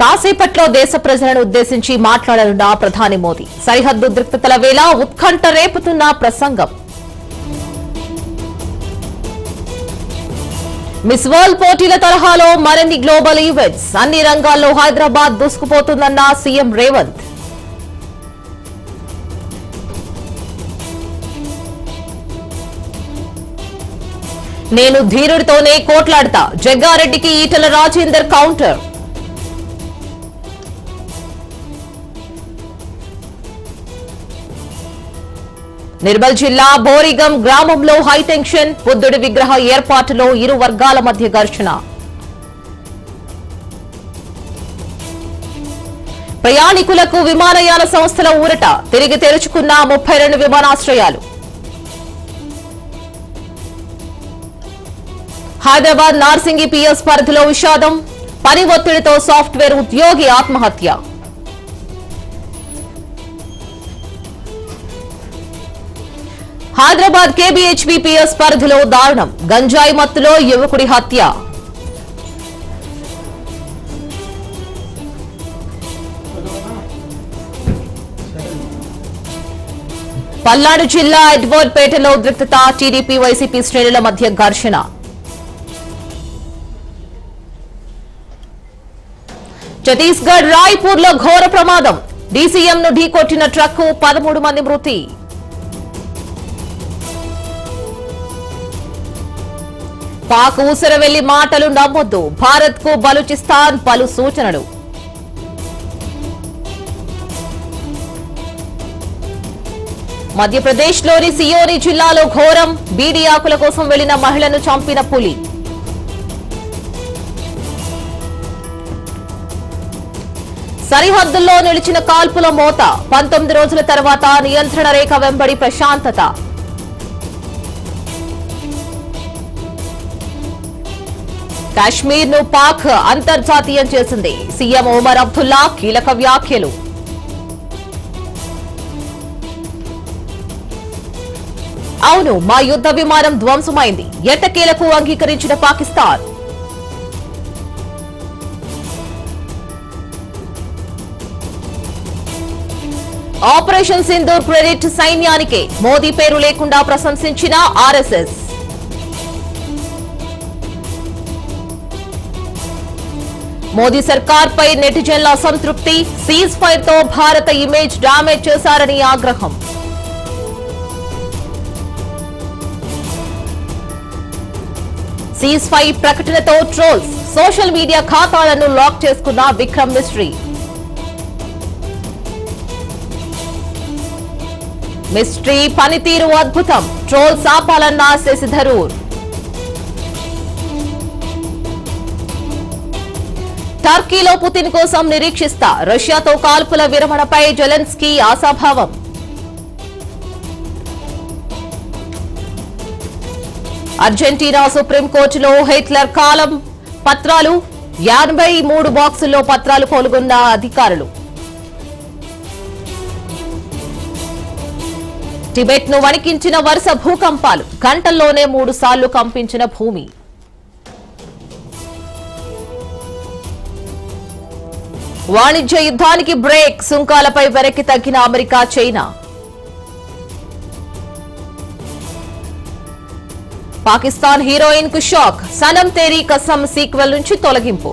కాసేపట్లో దేశ ప్రజలను ఉద్దేశించి మాట్లాడనున్న ప్రధాని మోదీ. సరిహద్దు ఉద్రిక్తతల వేళ ఉత్కంఠ రేపుతున్న ప్రసంగం. మిస్ వరల్డ్ పోటీల తరహాలో మరిన్ని గ్లోబల్ ఈవెంట్స్. అన్ని రంగాల్లో హైదరాబాద్ దూసుకుపోతుందన్న సీఎం రేవంత్. నేను ధీరుడితోనే కోట్లాడతా. జగ్గారెడ్డికి ఈటల రాజేందర్ కౌంటర్. నిర్మల్ జిల్లా బోరిగం గ్రామంలో హైటెన్షన్ బుద్ధుడి విగ్రహ ఏర్పాటులో ఇరు వర్గాల మధ్య ఘర్షణ. ప్రయాణికులకు విమానయాన సంస్థల ఊరట తిరిగి తెరుచుకున్న ముప్పై రెండు విమానాశ్రయాలు. హైదరాబాద్ నార్సింగి పిఎస్ పరిధిలో విషాదం పని ఒత్తిడితో సాఫ్ట్వేర్ ఉద్యోగి ఆత్మహత్య. హైదరాబాద్ కేబీహెచ్బీపీఎస్ పరిధిలో దారుణం. గంజాయి మత్తులో యువకుడి హత్య. పల్నాడు జిల్లా ఎడ్వర్డ్ పేటలో ఉద్రిక్తత టీడీపీ వైసీపీ శ్రేణుల మధ్య ఘర్షణ. ఛత్తీస్గఢ్ రాయ్పూర్లో ఘోర ప్రమాదం. డీసీఎంను ఢీకొట్టిన ట్రక్కు పదమూడు మంది మృతి. పాక్ ఊసరవెల్లి మాటలు నమ్మొద్దు. భారత్కు బలూచిస్తాన్ పలు సూచనలు. మధ్యప్రదేశ్లోని సియోని జిల్లాలో ఘోరం. బీడీ ఆకుల కోసం వెళ్ళిన మహిళను చంపిన పులి. సరిహద్దుల్లో నిలిచిన కాల్పుల మోత. పంతొమ్మిది రోజుల తర్వాత నియంత్రణ రేఖ వెంబడి ప్రశాంతత. కాశ్మీర్ను పాక్ అంతర్జాతీయం చేసింది. సీఎం ఒమర్ అబ్దుల్లా కీలక వ్యాఖ్యలు. అవును మా యుద్ధ విమానం ధ్వంసమైంది. ఎట్టకేలకు అంగీకరించిన పాకిస్తాన్? ఆపరేషన్ సింధూర్ క్రెడిట్ సైన్యానికే మోదీ పేరు లేకుండా ప్రశంసించిన ఆర్ఎస్ఎస్. మోదీ సర్కార్ పై నెటిజన్ల అసంతృప్తి సీజ్ ఫైర్తో భారత ఇమేజ్ డామేజ్ చేశారని ఆగ్రహం. సీజ్ ఫైర్ ప్రకటనతో ట్రోల్స్ సోషల్ మీడియా ఖాతాలను లాక్ చేసుకున్న విక్రమ్ మిస్ట్రీ మిస్ట్రీ పనితీరు అద్భుతం ట్రోల్స్ ఆపాలన్న శశిధరూర్ టర్కీలో పుతిన్ కోసం నిరీక్షిస్తా. రష్యాతో కాల్పుల విరమణపై జెలెన్స్కీ ఆశాభావం. అర్జెంటీనా సుప్రీంకోర్టులో హిట్లర్ కాలం పత్రాలు ఎనభై మూడు బాక్సుల్లో పత్రాలు పాల్గొన్న అధికారులు. టిబెట్ను వణికించిన వరుస భూకంపాలు గంటల్లోనే మూడు సార్లు కంపించిన భూమి. వాణిజ్య యుద్ధానికి బ్రేక్. సుంకాలపై వెనక్కి తగ్గిన అమెరికా చైనా. పాకిస్తాన్ హీరోయిన్కు షాక్. సనం తేరీ కసం సీక్వెల్ నుంచి తొలగింపు.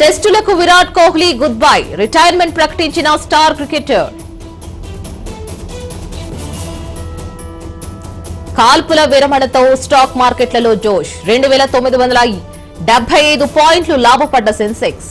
టెస్టులకు Virat Kohli good bye. Retirement ప్రకటించిన స్టార్ క్రికెటర్. కాల్పుల విరమణతో స్టాక్ మార్కెట్లలో జోష్. రెండు వేల తొమ్మిది వందల డెబ్బై ఐదు పాయింట్లు లాభపడ్డ సెన్సెక్స్.